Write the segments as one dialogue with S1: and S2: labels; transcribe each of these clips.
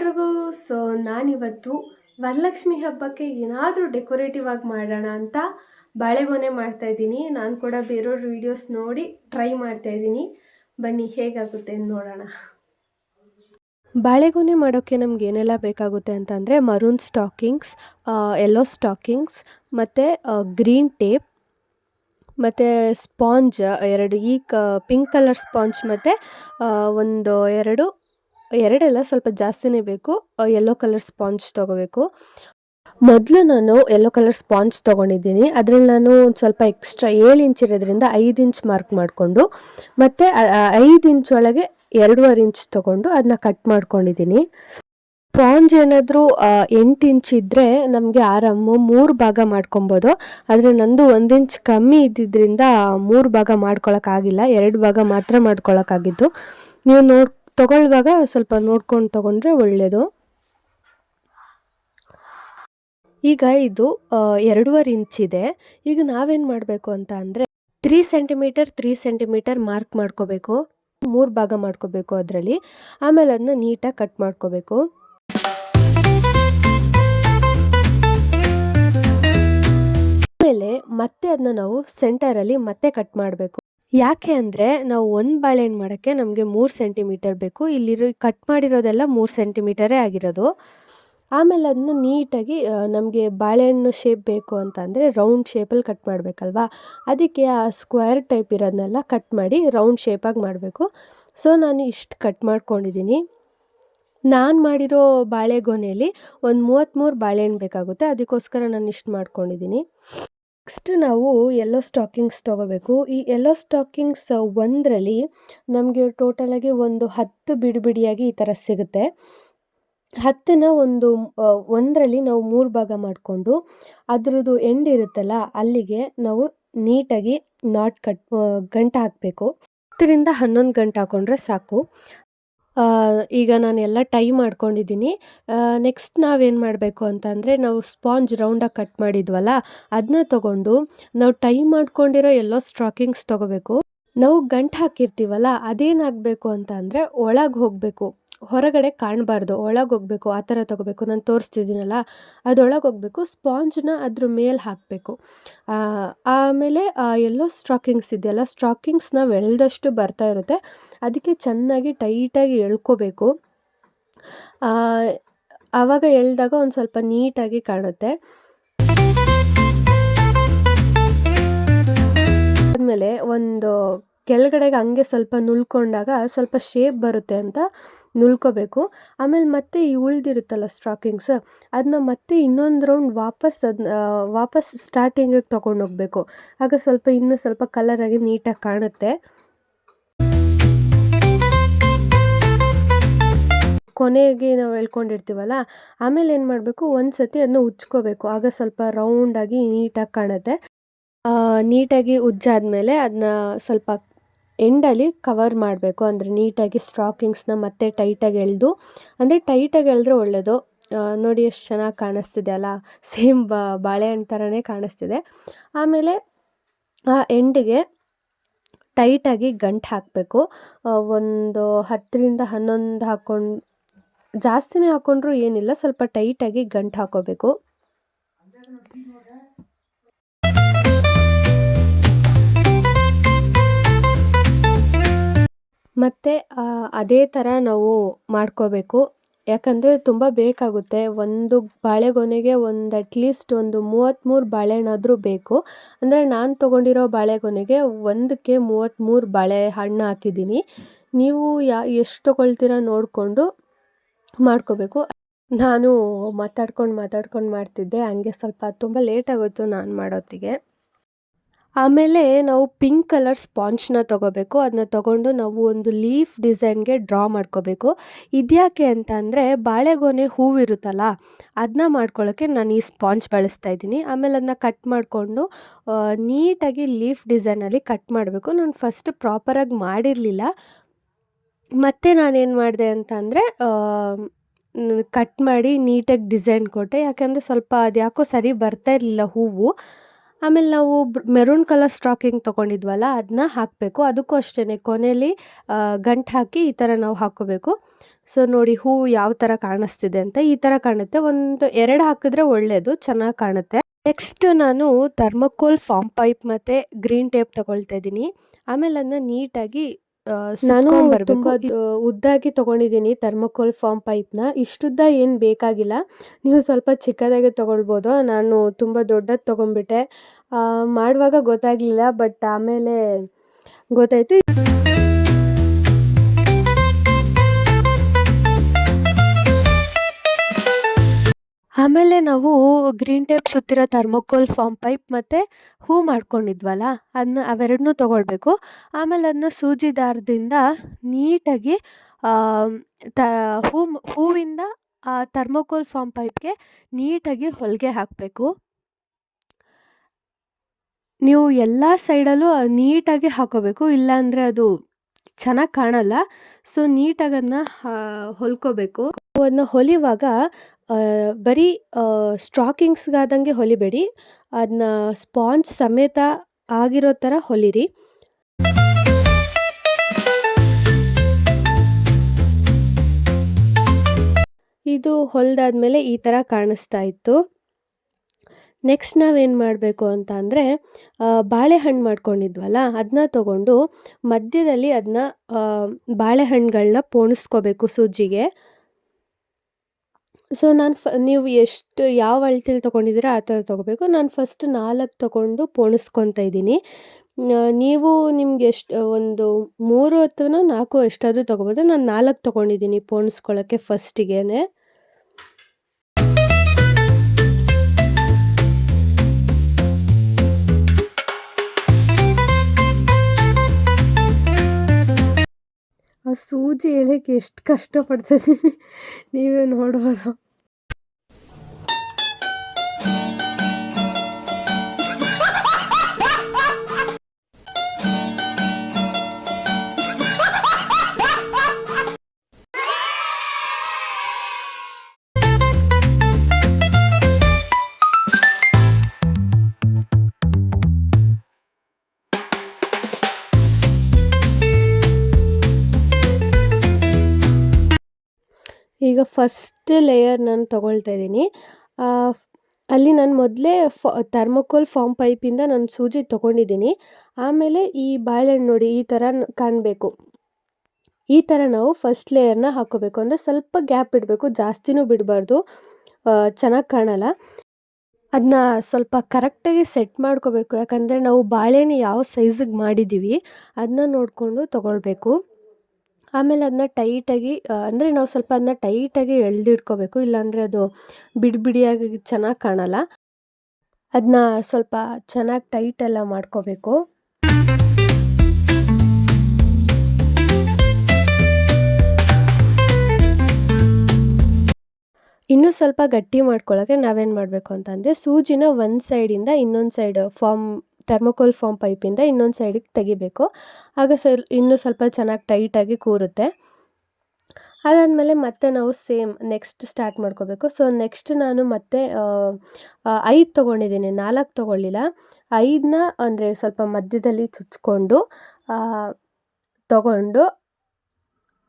S1: ಎಲ್ರಿಗೂ? ಸೊ ನಾನಿವತ್ತು ವರಲಕ್ಷ್ಮಿ ಹಬ್ಬಕ್ಕೆ ಏನಾದರೂ ಡೆಕೋರೇಟಿವ್ ಆಗಿ ಮಾಡೋಣ ಅಂತ ಬಾಳೆಗೊನೆ ಮಾಡ್ತಾ ಇದ್ದೀನಿ. ನಾನು ಕೂಡ ಬೇರೆಯವ್ರ ವೀಡಿಯೋಸ್ ನೋಡಿ ಟ್ರೈ ಮಾಡ್ತಾ ಇದ್ದೀನಿ. ಬನ್ನಿ, ಹೇಗಾಗುತ್ತೆ ನೋಡೋಣ. ಬಾಳೆಗೊನೆ ಮಾಡೋಕ್ಕೆ ನಮ್ಗೆ ಏನೆಲ್ಲ ಬೇಕಾಗುತ್ತೆ ಅಂತಂದರೆ ಮರೂನ್ ಸ್ಟಾಕಿಂಗ್ಸ್ ಎಲ್ಲೋ ಸ್ಟಾಕಿಂಗ್ಸ್ ಮತ್ತು ಗ್ರೀನ್ ಟೇಪ್ ಮತ್ತು ಸ್ಪಾಂಜ್ ಎರಡು, ಈ, ಕ ಪಿಂಕ್ ಕಲರ್ ಸ್ಪಾಂಜ್ ಮತ್ತು ಒಂದು, ಎರಡು ಎರಡಲ್ಲ ಸ್ವಲ್ಪ ಜಾಸ್ತಿನೇ ಬೇಕು. ಯೆಲ್ಲೋ ಕಲರ್ ಸ್ಪಾಂಜ್ ತೊಗೋಬೇಕು. ಮೊದಲು ನಾನು ಯೆಲ್ಲೋ ಕಲರ್ ಸ್ಪಾಂಜ್ ತೊಗೊಂಡಿದ್ದೀನಿ. ಅದರಲ್ಲಿ ನಾನು ಒಂದು ಸ್ವಲ್ಪ ಎಕ್ಸ್ಟ್ರಾ ಏಳು ಇಂಚ್ ಇರೋದ್ರಿಂದ ಐದು ಇಂಚ್ ಮಾರ್ಕ್ ಮಾಡಿಕೊಂಡು, ಮತ್ತು ಐದು ಇಂಚ್ ಒಳಗೆ ಎರಡೂವರೆ ಇಂಚ್ ತೊಗೊಂಡು ಅದನ್ನ ಕಟ್ ಮಾಡ್ಕೊಂಡಿದ್ದೀನಿ. ಸ್ಪಾಂಜ್ ಏನಾದರೂ ಎಂಟು ಇಂಚ್ ಇದ್ದರೆ ನಮಗೆ ಆರಾಮು ಮೂರು ಭಾಗ ಮಾಡ್ಕೊಬೋದು. ಆದರೆ ನಂದು ಒಂದು ಇಂಚ್ ಕಮ್ಮಿ ಇದ್ದಿದ್ದರಿಂದ ಮೂರು ಭಾಗ ಮಾಡ್ಕೊಳಕ್ಕಾಗಿಲ್ಲ ಎರಡು ಭಾಗ ಮಾತ್ರ ಮಾಡ್ಕೊಳಕ್ಕಾಗಿದ್ದು ನೀವು ನೋಡ್ ತಗೊಳ್ಳುವಾಗ ಸ್ವಲ್ಪ ನೋಡ್ಕೊಂಡು ತಗೊಂಡ್ರೆ ಒಳ್ಳೆಯದು ಈಗ ಇದು ಎರಡೂವರೆ ಇಂಚ್ ಇದೆ. ಈಗ ನಾವೇನು ಮಾಡಬೇಕು ಅಂತ ಅಂದರೆ three centimeter three centimeter mark ಮಾಡ್ಕೋಬೇಕು. ಮೂರು ಭಾಗ ಮಾಡ್ಕೋಬೇಕು ಅದರಲ್ಲಿ. ಆಮೇಲೆ ಅದನ್ನ ನೀಟಾಗಿ ಕಟ್ ಮಾಡ್ಕೋಬೇಕು. ಆಮೇಲೆ ಮತ್ತೆ ಅದನ್ನ ನಾವು ಸೆಂಟರಲ್ಲಿ ಮತ್ತೆ ಕಟ್ ಮಾಡಬೇಕು. ಯಾಕೆ ಅಂದರೆ ನಾವು ಒಂದು ಬಾಳೆಹಣ್ಣು ಮಾಡೋಕ್ಕೆ ನಮಗೆ ಮೂರು ಸೆಂಟಿಮೀಟರ್ ಬೇಕು. ಇಲ್ಲಿರೋ ಕಟ್ ಮಾಡಿರೋದೆಲ್ಲ ಮೂರು ಸೆಂಟಿಮೀಟರೇ ಆಗಿರೋದು. ಆಮೇಲೆ ಅದನ್ನ ನೀಟಾಗಿ ನಮಗೆ ಬಾಳೆಹಣ್ಣು ಶೇಪ್ ಬೇಕು ಅಂತ ಅಂದರೆ ರೌಂಡ್ ಶೇಪಲ್ಲಿ ಕಟ್ ಮಾಡಬೇಕಲ್ವಾ? ಅದಕ್ಕೆ ಆ ಸ್ಕ್ವೇರ್ ಟೈಪ್ ಇರೋದನ್ನೆಲ್ಲ ಕಟ್ ಮಾಡಿ ರೌಂಡ್ ಶೇಪಾಗಿ ಮಾಡಬೇಕು. ಸೊ ನಾನು ಇಷ್ಟು ಕಟ್ ಮಾಡ್ಕೊಂಡಿದ್ದೀನಿ ನಾನು ಮಾಡಿರೋ ಬಾಳೆಗೊನೆಯಲ್ಲಿ ಒಂದು ಮೂವತ್ತ್ಮೂರು ಬಾಳೆಹಣ್ಣು ಬೇಕಾಗುತ್ತೆ. ಅದಕ್ಕೋಸ್ಕರ ನಾನು ಇಷ್ಟು ಮಾಡ್ಕೊಂಡಿದ್ದೀನಿ ನೆಕ್ಸ್ಟ್ ನಾವು ಎಲ್ಲೋ ಸ್ಟಾಕಿಂಗ್ಸ್ ತೊಗೋಬೇಕು. ಈ ಎಲ್ಲೋ ಸ್ಟಾಕಿಂಗ್ಸ್ ಒಂದರಲ್ಲಿ ನಮಗೆ ಟೋಟಲಾಗಿ ಒಂದು ಹತ್ತು ಬಿಡಿ ಬಿಡಿಯಾಗಿ ಈ ಥರ ಸಿಗುತ್ತೆ. ಹತ್ತನ್ನು ಒಂದು ಒಂದರಲ್ಲಿ ನಾವು ಮೂರು ಭಾಗ ಮಾಡಿಕೊಂಡು ಅದರದ್ದು ಎಂಡ್ ಇರುತ್ತಲ್ಲ ಅಲ್ಲಿಗೆ ನಾವು ನೀಟಾಗಿ ನಾಟ್ ಕಟ್ ಗಂಟು ಹಾಕಬೇಕು. ಹತ್ತರಿಂದ ಹನ್ನೊಂದು ಗಂಟು ಹಾಕ್ಕೊಂಡ್ರೆ ಸಾಕು. ಈಗ ನಾನು ಎಲ್ಲ ಟೈ ಮಾಡ್ಕೊಂಡಿದ್ದೀನಿ. ನೆಕ್ಸ್ಟ್ ನಾವೇನು ಮಾಡಬೇಕು ಅಂತಂದರೆ ನಾವು ಸ್ಪಾಂಜ್ ರೌಂಡಾಗಿ ಕಟ್ ಮಾಡಿದ್ವಲ್ಲ ಅದನ್ನ ತಗೊಂಡು ನಾವು ಟೈ ಮಾಡ್ಕೊಂಡಿರೋ ಎಲ್ಲೋ ಸ್ಟಾಕಿಂಗ್ಸ್ ತೊಗೋಬೇಕು. ನಾವು ಗಂಟು ಹಾಕಿರ್ತೀವಲ್ಲ ಅದೇನಾಗಬೇಕು ಅಂತ ಅಂದರೆ ಒಳಗೆ ಹೋಗಬೇಕು. ಹೊರಗಡೆ ಕಾಣಬಾರ್ದು ಒಳಗೆ ಹೋಗ್ಬೇಕು ಆ ಥರ ತೊಗೋಬೇಕು. ನಾನು ತೋರಿಸ್ತಿದ್ದೀನಲ್ಲ ಅದೊಳಗೆ ಹೋಗಬೇಕು ಸ್ಪಾಂಜನ್ನ ಅದ್ರ ಮೇಲೆ ಹಾಕಬೇಕು. ಆಮೇಲೆ ಎಲ್ಲೋ ಸ್ಟಾಕಿಂಗ್ಸ್ ಇದೆಯಲ್ಲ ಸ್ಟಾಕಿಂಗ್ಸ್ ನಾವು ಎಳ್ದಷ್ಟು ಬರ್ತಾ ಇರುತ್ತೆ. ಅದಕ್ಕೆ ಚೆನ್ನಾಗಿ ಟೈಟಾಗಿ ಎಳ್ಕೋಬೇಕು. ಆವಾಗ ಎಳ್ದಾಗ ಒಂದು ಸ್ವಲ್ಪ ನೀಟಾಗಿ ಕಾಣುತ್ತೆ. ಆದಮೇಲೆ ಒಂದು ಕೆಳಗಡೆಗೆ ಹಂಗೆ ಸ್ವಲ್ಪ ನುಲ್ಕೊಂಡಾಗ ಸ್ವಲ್ಪ ಶೇಪ್ ಬರುತ್ತೆ ಅಂತ ನುಲ್ಕೋಬೇಕು. ಆಮೇಲೆ ಮತ್ತೆ ಈ ಉಳಿದಿರುತ್ತಲ್ಲ ಸ್ಟಾಕಿಂಗ್ಸ್ ಅದನ್ನ ಮತ್ತೆ ಇನ್ನೊಂದು ರೌಂಡ್ ವಾಪಸ್ ಅದನ್ನ ವಾಪಸ್ ಸ್ಟಾರ್ಟಿಂಗಿಗೆ ತೊಗೊಂಡು ಹೋಗಬೇಕು ಆಗ ಸ್ವಲ್ಪ ಇನ್ನೂ ಸ್ವಲ್ಪ ಕಲರಾಗಿ ನೀಟಾಗಿ ಕಾಣುತ್ತೆ. ಕೊನೆಗೆ ನಾವು ಎಳ್ಕೊಂಡಿರ್ತೀವಲ್ಲ ಆಮೇಲೆ ಏನು ಮಾಡಬೇಕು ಒಂದು ಸತಿ ಅದನ್ನ ಉಜ್ಕೋಬೇಕು. ಆಗ ಸ್ವಲ್ಪ ರೌಂಡಾಗಿ ನೀಟಾಗಿ ಕಾಣುತ್ತೆ. ನೀಟಾಗಿ ಉಜ್ಜಾದ್ಮೇಲೆ ಅದನ್ನ ಸ್ವಲ್ಪ ಎಂಡಲ್ಲಿ ಕವರ್ ಮಾಡಬೇಕು. ಅಂದರೆ ನೀಟಾಗಿ ಸ್ಟಾಕಿಂಗ್ಸ್ನ ಮತ್ತೆ ಟೈಟಾಗಿ ಎಳೆದು, ಅಂದರೆ ಟೈಟಾಗಿ ಎಳೆದ್ರೆ ಒಳ್ಳೆಯದು ನೋಡಿ ಎಷ್ಟು ಚೆನ್ನಾಗಿ ಕಾಣಿಸ್ತಿದೆ ಅಲ್ಲ? ಸೇಮ್ ಬಾಳೆಹಣ್ಣು ಥರನೇ ಕಾಣಿಸ್ತಿದೆ. ಆಮೇಲೆ ಆ ಎಂಡಿಗೆ ಟೈಟಾಗಿ ಗಂಟು ಹಾಕಬೇಕು. ಒಂದು ಹತ್ತರಿಂದ ಹನ್ನೊಂದು ಹಾಕ್ಕೊಂಡು ಜಾಸ್ತಿನೇ ಹಾಕ್ಕೊಂಡ್ರೂ ಏನಿಲ್ಲ. ಸ್ವಲ್ಪ ಟೈಟಾಗಿ ಗಂಟು ಹಾಕೋಬೇಕು. ಮತ್ತು ಅದೇ ಥರ ನಾವು ಮಾಡ್ಕೋಬೇಕು. ಯಾಕಂದರೆ ತುಂಬ ಬೇಕಾಗುತ್ತೆ. ಒಂದು ಬಾಳೆಗೊನೆಗೆ ಒಂದು ಅಟ್ಲೀಸ್ಟ್ ಒಂದು ಮೂವತ್ತ್ಮೂರು ಬಾಳೆಹಣ್ಣಾದರೂ ಬೇಕು. ಅಂದರೆ ನಾನು ತೊಗೊಂಡಿರೋ ಬಾಳೆಗೊನೆಗೆ ಒಂದಕ್ಕೆ ಮೂವತ್ತ್ಮೂರು ಬಾಳೆಹಣ್ಣು ಹಾಕಿದ್ದೀನಿ. ನೀವು ಯಾ, ಎಷ್ಟು ತೊಗೊಳ್ತೀರ ನೋಡಿಕೊಂಡು ಮಾಡ್ಕೋಬೇಕು. ನಾನು ಮಾತಾಡ್ಕೊಂಡು ಮಾತಾಡ್ಕೊಂಡು ಮಾಡ್ತಿದ್ದೆ. ಹಂಗೆ ಸ್ವಲ್ಪ ತುಂಬ ಲೇಟ್ ಆಗೋಯ್ತು ನಾನು ಮಾಡೋತ್ತಿಗೆ. ಆಮೇಲೆ ನಾವು ಪಿಂಕ್ ಕಲರ್ ಸ್ಪಾಂಜ್ನ ತೊಗೋಬೇಕು. ಅದನ್ನ ತೊಗೊಂಡು ನಾವು ಒಂದು ಲೀಫ್ ಡಿಸೈನ್ಗೆ ಡ್ರಾ ಮಾಡ್ಕೋಬೇಕು. ಇದ್ಯಾಕೆ ಅಂತ ಅಂದರೆ ಬಾಳೆಗೊನೆ ಹೂವಿರುತ್ತಲ್ಲ ಅದನ್ನ ಮಾಡ್ಕೊಳ್ಳೋಕ್ಕೆ ನಾನು ಈ ಸ್ಪಾಂಜ್ ಬಳಸ್ತಾ ಇದ್ದೀನಿ. ಆಮೇಲೆ ಅದನ್ನ ಕಟ್ ಮಾಡಿಕೊಂಡು ನೀಟಾಗಿ ಲೀಫ್ ಡಿಸೈನಲ್ಲಿ ಕಟ್ ಮಾಡಬೇಕು. ನಾನು ಫಸ್ಟ್ ಪ್ರಾಪರಾಗಿ ಮಾಡಿರಲಿಲ್ಲ. ಮತ್ತು ನಾನೇನು ಮಾಡಿದೆ ಅಂತ ಅಂದರೆ ಕಟ್ ಮಾಡಿ ನೀಟಾಗಿ ಡಿಸೈನ್ ಕೊಟ್ಟೆ. ಯಾಕೆಂದರೆ ಸ್ವಲ್ಪ ಅದು ಯಾಕೋ ಸರಿ ಬರ್ತಾ ಇರಲಿಲ್ಲ ಹೂವು. ಆಮೇಲೆ ನಾವು ಮೆರೂನ್ ಕಲರ್ ಸ್ಟಾಕಿಂಗ್ ತೊಗೊಂಡಿದ್ವಲ್ಲ ಅದನ್ನ ಹಾಕಬೇಕು. ಅದಕ್ಕೂ ಅಷ್ಟೇ ಕೊನೆಯಲ್ಲಿ ಗಂಟು ಹಾಕಿ ಈ ಥರ ನಾವು ಹಾಕೋಬೇಕು ಸೊ, ನೋಡಿ ಹೂ ಯಾವ ಥರ ಕಾಣಿಸ್ತಿದೆ ಅಂತ ಈ ಥರ ಕಾಣುತ್ತೆ. ಒಂದು ಎರಡು ಹಾಕಿದ್ರೆ ಒಳ್ಳೆಯದು ಚೆನ್ನಾಗಿ ಕಾಣುತ್ತೆ. ನೆಕ್ಸ್ಟ್ ನಾನು ಥರ್ಮಕೋಲ್ ಫಾಮ್ ಪೈಪ್ ಮತ್ತು ಗ್ರೀನ್ ಟೇಪ್ ತೊಗೊಳ್ತಾ ಇದ್ದೀನಿ. ಆಮೇಲೆ ಅದನ್ನ ನೀಟಾಗಿ ನಾನು ತುಂಬ ಉದ್ದಾಗಿ ತೊಗೊಂಡಿದ್ದೀನಿ ಥರ್ಮಕೋಲ್ ಫಾರ್ಮ್ ಪೈಪ್ನ. ಇಷ್ಟುದ್ದ ಏನು ಬೇಕಾಗಿಲ್ಲ. ನೀವು ಸ್ವಲ್ಪ ಚಿಕ್ಕದಾಗಿ ತೊಗೊಳ್ಬೋದು. ನಾನು ತುಂಬ ದೊಡ್ಡದು ತೊಗೊಂಡ್ಬಿಟ್ಟೆ. ಮಾಡುವಾಗ ಗೊತ್ತಾಗಲಿಲ್ಲ ಬಟ್ ಆಮೇಲೆ ಗೊತ್ತಾಯಿತು. ಆಮೇಲೆ ನಾವು ಗ್ರೀನ್ ಟೇಪ್ ಸುತ್ತಿರೋ ಥರ್ಮೋಕೋಲ್ ಫಾರ್ಮ್ ಪೈಪ್ ಮತ್ತು ಹೂ ಮಾಡ್ಕೊಂಡಿದ್ವಲ್ಲ ಅದನ್ನ ಅವೆರಡನ್ನೂ ತೊಗೊಳ್ಬೇಕು. ಆಮೇಲೆ ಅದನ್ನ ಸೂಜಿ ದಾರದಿಂದ ನೀಟಾಗಿ ತ, ಹೂ, ಹೂವಿಂದ ಆ ಥರ್ಮೋಕೋಲ್ ಫಾರ್ಮ್ ಪೈಪ್ಗೆ ನೀಟಾಗಿ ಹೊಲಿಗೆ ಹಾಕಬೇಕು. ನೀವು ಎಲ್ಲ ಸೈಡಲ್ಲೂ ನೀಟಾಗಿ ಹಾಕೋಬೇಕು, ಇಲ್ಲಾಂದರೆ ಅದು ಚೆನ್ನಾಗಿ ಕಾಣಲ್ಲ. ಸೊ, ನೀಟಾಗಿ ಅದನ್ನ ಹೊಲ್ಕೋಬೇಕು. ಅದನ್ನ ಹೊಲಿವಾಗ ಬರೀ ಸ್ಟ್ರಾಕಿಂಗ್ಸ್ಗಾದಂಗೆ ಹೊಲಿಬೇಡಿ. ಅದನ್ನ ಸ್ಪಾಂಜ್ ಸಮೇತ ಆಗಿರೋ ಥರ ಹೊಲಿರಿ. ಇದು ಹೊಲಿದಾದ್ಮೇಲೆ ಈ ಥರ ಕಾಣಿಸ್ತಾ ಇತ್ತು. ನೆಕ್ಸ್ಟ್ ನಾವೇನು ಮಾಡಬೇಕು ಅಂತ ಅಂದರೆ ಬಾಳೆಹಣ್ಣು ಮಾಡ್ಕೊಂಡಿದ್ವಲ್ಲ ಅದನ್ನ ತಗೊಂಡು ಮಧ್ಯದಲ್ಲಿ ಅದನ್ನ ಬಾಳೆಹಣ್ಣುಗಳನ್ನ ಪೋಣಿಸ್ಕೋಬೇಕು ಸೂಜಿಗೆ. ಸೊ ನಾನು ಫ, ನೀವು ಎಷ್ಟು ಯಾವ ಅಳತೆಲಿ ತೊಗೊಂಡಿದ್ದೀರ ಆ ಥರ ತೊಗೋಬೇಕು. ನಾನು ಫಸ್ಟ್ ನಾಲ್ಕು ತೊಗೊಂಡು ಪೋಣಿಸ್ಕೊತಾ ಇದ್ದೀನಿ. ನೀವು ನಿಮ್ಗೆ ಎಷ್ಟು, ಒಂದು ಮೂರು ಅಥವಾ ನಾಲ್ಕು ಎಷ್ಟಾದರೂ ತೊಗೋಬೋದು. ನಾನು ನಾಲ್ಕು ತೊಗೊಂಡಿದ್ದೀನಿ ಪೋಣಿಸ್ಕೊಳ್ಳೋಕ್ಕೆ ಫಸ್ಟಿಗೆ ಆ ಸೂಜಿ ಎಳೆಯಕ್ಕೆ ಎಷ್ಟು ಕಷ್ಟಪಡ್ತಿದ್ದೀನಿ. ನೀವೇ ನೋಡ್ಬೋದು. ಈಗ ಫಸ್ಟ್ ಲೇಯರ್ ನಾನು ತೊಗೊಳ್ತಾ ಇದ್ದೀನಿ. ಅಲ್ಲಿ ನಾನು ಮೊದಲೇ ಫ ಥರ್ಮೋಕೋಲ್ ಫಾಮ್ ಪೈಪಿಂದ ನಾನು ಸೂಜಿ ತೊಗೊಂಡಿದ್ದೀನಿ. ಆಮೇಲೆ ಈ ಬಾಳೆಹಣ್ಣು ನೋಡಿ, ಈ ಥರ ಕಾಣಬೇಕು. ಈ ಥರ ನಾವು ಫಸ್ಟ್ ಲೇಯರ್ನ ಹಾಕೋಬೇಕು. ಅಂದರೆ ಸ್ವಲ್ಪ ಗ್ಯಾಪ್ ಬಿಡಬೇಕು ಜಾಸ್ತಿನೂ ಬಿಡಬಾರ್ದು. ಚೆನ್ನಾಗಿ ಕಾಣಲ್ಲ. ಅದನ್ನ ಸ್ವಲ್ಪ ಕರೆಕ್ಟಾಗಿ ಸೆಟ್ ಮಾಡ್ಕೋಬೇಕು. ಯಾಕಂದರೆ ನಾವು ಬಾಳೆಹಣ್ಣು ಯಾವ ಸೈಜಿಗೆ ಮಾಡಿದ್ದೀವಿ ಅದನ್ನ ನೋಡಿಕೊಂಡು ತೊಗೊಳ್ಬೇಕು. ಆಮೇಲೆ ಅದನ್ನ ಟೈಟಾಗಿ ಅಂದರೆ ನಾವು ಸ್ವಲ್ಪ ಅದನ್ನ ಟೈಟಾಗಿ ಎಳೆದಿಟ್ಕೋಬೇಕು. ಇಲ್ಲಾಂದರೆ ಅದು ಬಿಡಿ ಬಿಡಿಯಾಗಿ ಚೆನ್ನಾಗಿ ಕಾಣಲ್ಲ. ಅದನ್ನ ಸ್ವಲ್ಪ ಚೆನ್ನಾಗಿ ಟೈಟ್ ಎಲ್ಲ ಮಾಡ್ಕೋಬೇಕು. ಇನ್ನೂ ಸ್ವಲ್ಪ ಗಟ್ಟಿ ಮಾಡ್ಕೊಳ್ಳೋಕ್ಕೆ ನಾವೇನು ಮಾಡಬೇಕು ಅಂತಂದರೆ ಸೂಜಿನ ಒಂದು ಸೈಡಿಂದ ಇನ್ನೊಂದು ಸೈಡ್ ಫಾರ್ಮ್ ಥರ್ಮೋಕೋಲ್ ಫಾಮ್ ಪೈಪಿಂದ ಇನ್ನೊಂದು ಸೈಡಿಗೆ ತೆಗಿಬೇಕು. ಆಗ ಸ್ವಲ್ ಇನ್ನೂ ಸ್ವಲ್ಪ ಚೆನ್ನಾಗಿ ಟೈಟಾಗಿ ಕೂರುತ್ತೆ. ಅದಾದಮೇಲೆ ಮತ್ತೆ ನಾವು ಸೇಮ್ ನೆಕ್ಸ್ಟ್ ಸ್ಟಾರ್ಟ್ ಮಾಡ್ಕೋಬೇಕು. ಸೊ ನೆಕ್ಸ್ಟ್ ನಾನು ಮತ್ತೆ ಐದು ತೊಗೊಂಡಿದ್ದೀನಿ ನಾಲ್ಕು ತೊಗೊಳ್ಳಿಲ್ಲ. ಐದನ್ನ ಅಂದರೆ ಸ್ವಲ್ಪ ಮಧ್ಯದಲ್ಲಿ ಚುಚ್ಕೊಂಡು ತಗೊಂಡು,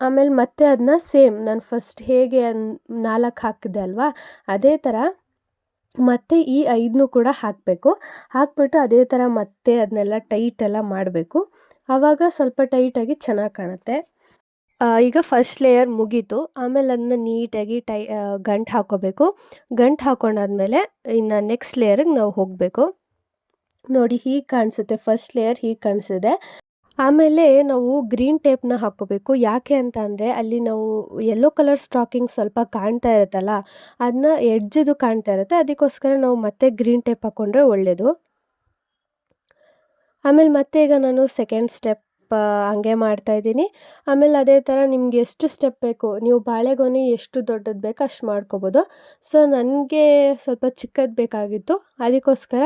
S1: ಆಮೇಲೆ ಮತ್ತೆ ಅದನ್ನ ಸೇಮ್ ನಾನು ಫಸ್ಟ್ ಹೇಗೆ ನಾಲ್ಕು ಹಾಕಿದೆ ಅಲ್ವಾ? ಅದೇ ಥರ ಮತ್ತು ಈ ಐದನ್ನೂ ಕೂಡ ಹಾಕಬೇಕು. ಹಾಕ್ಬಿಟ್ಟು ಅದೇ ಥರ ಮತ್ತೆ ಅದನ್ನೆಲ್ಲ ಟೈಟ್ ಎಲ್ಲ ಮಾಡಬೇಕು. ಆವಾಗ ಸ್ವಲ್ಪ ಟೈಟಾಗಿ ಚೆನ್ನಾಗಿ ಕಾಣುತ್ತೆ. ಈಗ ಫಸ್ಟ್ ಲೇಯರ್ ಮುಗೀತು. ಆಮೇಲೆ ಅದನ್ನ ನೀಟಾಗಿ ಟೈ ಗಂಟು ಹಾಕೋಬೇಕು. ಗಂಟು ಹಾಕೊಂಡಾದ್ಮೇಲೆ ಇನ್ನು ನೆಕ್ಸ್ಟ್ ಲೇಯರಿಗೆ ನಾವು ಹೋಗಬೇಕು. ನೋಡಿ ಹೀಗೆ ಕಾಣಿಸುತ್ತೆ. ಫಸ್ಟ್ ಲೇಯರ್ ಹೀಗೆ ಕಾಣಿಸಿದೆ. ಆಮೇಲೆ ನಾವು ಗ್ರೀನ್ ಟೇಪ್ನ ಹಾಕ್ಕೋಬೇಕು. ಯಾಕೆ ಅಂತ ಅಂದರೆ, ಅಲ್ಲಿ ನಾವು ಯೆಲ್ಲೋ ಕಲರ್ ಸ್ಟಾಕಿಂಗ್ ಸ್ವಲ್ಪ ಕಾಣ್ತಾ ಇರುತ್ತಲ್ಲ ಅದನ್ನ ಎಡ್ಜದು ಕಾಣ್ತಾ ಇರುತ್ತೆ. ಅದಕ್ಕೋಸ್ಕರ ನಾವು ಮತ್ತೆ ಗ್ರೀನ್ ಟೇಪ್ ಹಾಕ್ಕೊಂಡ್ರೆ ಒಳ್ಳೆಯದು ಆಮೇಲೆ ಮತ್ತೆ ಈಗ ನಾನು ಸೆಕೆಂಡ್ ಸ್ಟೆಪ್ ಹಂಗೆ ಮಾಡ್ತಾ ಇದ್ದೀನಿ. ಆಮೇಲೆ ಅದೇ ಥರ ನಿಮ್ಗೆ ಎಷ್ಟು ಸ್ಟೆಪ್ ಬೇಕು, ನೀವು ಬಾಳೆಗೊನೆ ಎಷ್ಟು ದೊಡ್ಡದು ಬೇಕು ಅಷ್ಟು ಮಾಡ್ಕೋಬೋದು. ಸೊ ನನಗೆ ಸ್ವಲ್ಪ ಚಿಕ್ಕದು ಬೇಕಾಗಿತ್ತು. ಅದಕ್ಕೋಸ್ಕರ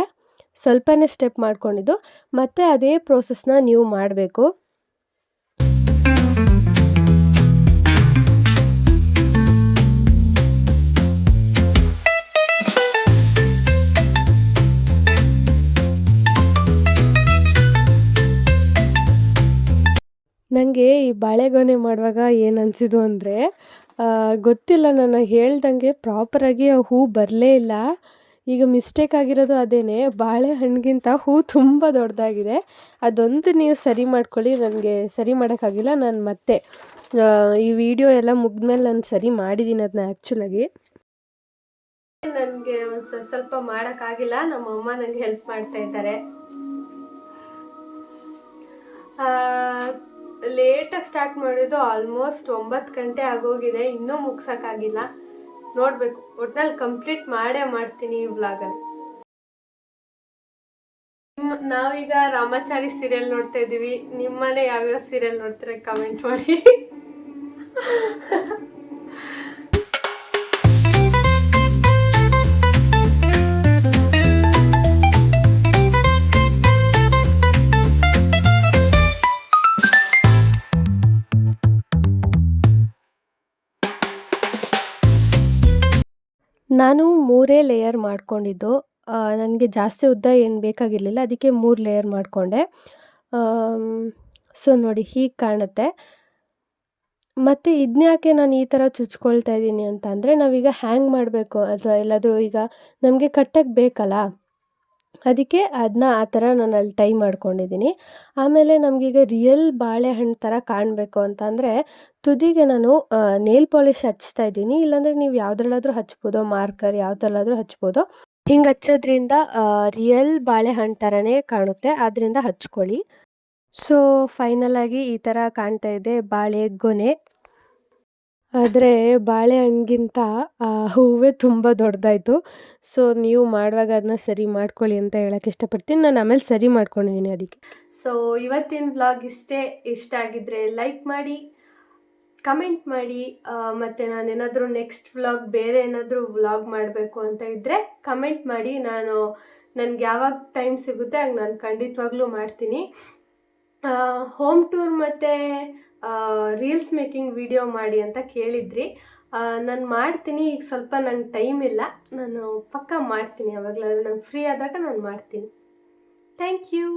S1: ಸ್ವಲ್ಪನೇ ಸ್ಟೆಪ್ ಮಾಡ್ಕೊಂಡಿದ್ದು. ಮತ್ತೆ ಅದೇ ಪ್ರೋಸೆಸ್ನ ನೀವು ಮಾಡಬೇಕು. ನನಗೆ ಈ ಬಾಳೆಗೊನೆ ಮಾಡುವಾಗ ಏನು ಅನಿಸಿದ್ವು ಅಂದರೆ ಗೊತ್ತಿಲ್ಲ ನಾನು ಹೇಳ್ದಂಗೆ ಪ್ರಾಪರಾಗಿ ಆ ಹೂ ಬರಲೇ ಇಲ್ಲ. ಈಗ ಮಿಸ್ಟೇಕ್ ಆಗಿರೋದು ಅದೇನೇ ಬಾಳೆಹಣ್ಣಿಗಿಂತ ಹೂ ತುಂಬ ದೊಡ್ಡದಾಗಿದೆ. ಅದೊಂದು ನೀವು ಸರಿ ಮಾಡ್ಕೊಳ್ಳಿ ನನಗೆ ಸರಿ ಮಾಡೋಕ್ಕಾಗಿಲ್ಲ, ನಾನು ಮತ್ತೆ ಈ ವಿಡಿಯೋ ಎಲ್ಲ ಮುಗಿದ್ಮೇಲೆ ನಾನು ಸರಿ ಮಾಡಿದ್ದೀನಿ ಅದನ್ನ ಆ್ಯಕ್ಚುಲಾಗಿ ನನಗೆ ಒಂದು ಸ್ವಲ್ಪ ಮಾಡೋಕ್ಕಾಗಿಲ್ಲ, ನಮ್ಮ ಅಮ್ಮ ನನಗೆ ಹೆಲ್ಪ್ ಮಾಡ್ತಾ ಇದ್ದಾರೆ. ಲೇಟಾಗಿ ಸ್ಟಾರ್ಟ್ ಮಾಡಿದ್ದು ಆಲ್ಮೋಸ್ಟ್ ಒಂಬತ್ತು ಗಂಟೆ ಆಗೋಗಿದೆ, ಇನ್ನೂ ಮುಗ್ಸೋಕ್ಕಾಗಿಲ್ಲ. ನೋಡಬೇಕು. ಒಟ್ನಲ್ಲಿ ಕಂಪ್ಲೀಟ್ ಮಾಡೇ ಮಾಡ್ತೀನಿ ಈ ವ್ಲಾಗಲ್ಲಿ ನಾವೀಗ ರಾಮಾಚಾರಿ ಸೀರಿಯಲ್ ನೋಡ್ತಾ ಇದ್ದೀವಿ. ನಿಮ್ಮನೆ ಯಾವ್ಯಾವ ಸೀರಿಯಲ್ ನೋಡ್ತಾರೆ ಕಮೆಂಟ್ ಮಾಡಿ. ನಾನು ಮೂರೇ ಲೇಯರ್ ಮಾಡ್ಕೊಂಡಿದ್ದು. ನನಗೆ ಜಾಸ್ತಿ ಉದ್ದ ಏನು ಬೇಕಾಗಿರಲಿಲ್ಲ. ಅದಕ್ಕೆ ಮೂರು ಲೇಯರ್ ಮಾಡಿಕೊಂಡೆ. ಸೊ ನೋಡಿ ಹೀಗೆ ಕಾಣುತ್ತೆ. ಮತ್ತು ಇದನ್ಯಾಕೆ ನಾನು ಈ ಥರ ಚುಚ್ಕೊಳ್ತಾ ಇದ್ದೀನಿ ಅಂತ ಅಂದರೆ ನಾವೀಗ ಹ್ಯಾಂಗ್ ಮಾಡಬೇಕು. ಅಥವಾ ಎಲ್ಲಾದರೂ ಈಗ ನಮಗೆ ಕಟ್ಟಕ್ಕೆ ಬೇಕಲ್ಲ. ಅದಕ್ಕೆ ಅದನ್ನ ಆ ಥರ ನಾನು ಅಲ್ಲಿ ಟೈ ಮಾಡ್ಕೊಂಡಿದ್ದೀನಿ. ಆಮೇಲೆ ನಮಗೀಗ ರಿಯಲ್ ಬಾಳೆಹಣ್ಣು ಥರ ಕಾಣಬೇಕು ಅಂತಂದರೆ ತುದಿಗೆ ನಾನು ನೇಲ್ ಪಾಲಿಷ್ ಹಚ್ತಾ ಇದ್ದೀನಿ. ಇಲ್ಲಾಂದರೆ ನೀವು ಯಾವುದ್ರಲ್ಲಾದ್ರೂ ಹಚ್ಬೋದು ಮಾರ್ಕರ್ ಯಾವ್ದ್ರಲ್ಲಾದರೂ ಹಚ್ಬೋದು. ಹಿಂಗೆ ಹಚ್ಚೋದ್ರಿಂದ ರಿಯಲ್ ಬಾಳೆಹಣ್ಣು ಥರನೇ ಕಾಣುತ್ತೆ. ಆದ್ದರಿಂದ ಹಚ್ಕೊಳ್ಳಿ. ಸೊ ಫೈನಲ್ ಆಗಿ ಈ ಥರ ಕಾಣ್ತಾ ಇದೆ ಬಾಳೆ ಗೊನೆ. ಆದರೆ ಬಾಳೆಹಣ್ಣಿಗಿಂತ ಆ, ಹೂವೇ ತುಂಬ ದೊಡ್ಡದಾಯಿತು. ಸೊ ನೀವು ಮಾಡುವಾಗ ಅದನ್ನ ಸರಿ ಮಾಡ್ಕೊಳ್ಳಿ ಅಂತ ಹೇಳಕ್ಕೆ ಇಷ್ಟಪಡ್ತೀನಿ. ನಾನು ಆಮೇಲೆ ಸರಿ ಮಾಡ್ಕೊಂಡಿದ್ದೀನಿ ಅದಕ್ಕೆ. ಸೊ ಇವತ್ತಿನ ವ್ಲಾಗ್ ಇಷ್ಟೇ ಇಷ್ಟ ಆಗಿದ್ರೆ ಲೈಕ್ ಮಾಡಿ ಕಮೆಂಟ್ ಮಾಡಿ ಮತ್ತು ನಾನೇನಾದರೂ ನೆಕ್ಸ್ಟ್ ವ್ಲಾಗ್ ಬೇರೆ ಏನಾದರೂ ವ್ಲಾಗ್ ಮಾಡಬೇಕು ಅಂತ ಇದ್ದರೆ ಕಮೆಂಟ್ ಮಾಡಿ. ನಾನು, ನನಗೆ ಯಾವಾಗ ಟೈಮ್ ಸಿಗುತ್ತೆ ಆಗ ನಾನು ಖಂಡಿತವಾಗ್ಲೂ ಮಾಡ್ತೀನಿ. ಹೋಮ್ ಟೂರ್ ಮತ್ತು ರೀಲ್ಸ್ ಮೇಕಿಂಗ್ ವಿಡಿಯೋ ಮಾಡಿ ಅಂತ ಕೇಳಿದ್ರಿ. ನಾನು ಮಾಡ್ತೀನಿ, ಈಗ ಸ್ವಲ್ಪ ನಂಗೆ ಟೈಮ್ ಇಲ್ಲ. ನಾನು ಪಕ್ಕ ಮಾಡ್ತೀನಿ ಯಾವಾಗಲಾದ್ರೂ ನಂಗೆ ಫ್ರೀ ಆದಾಗ ನಾನು ಮಾಡ್ತೀನಿ. Thank you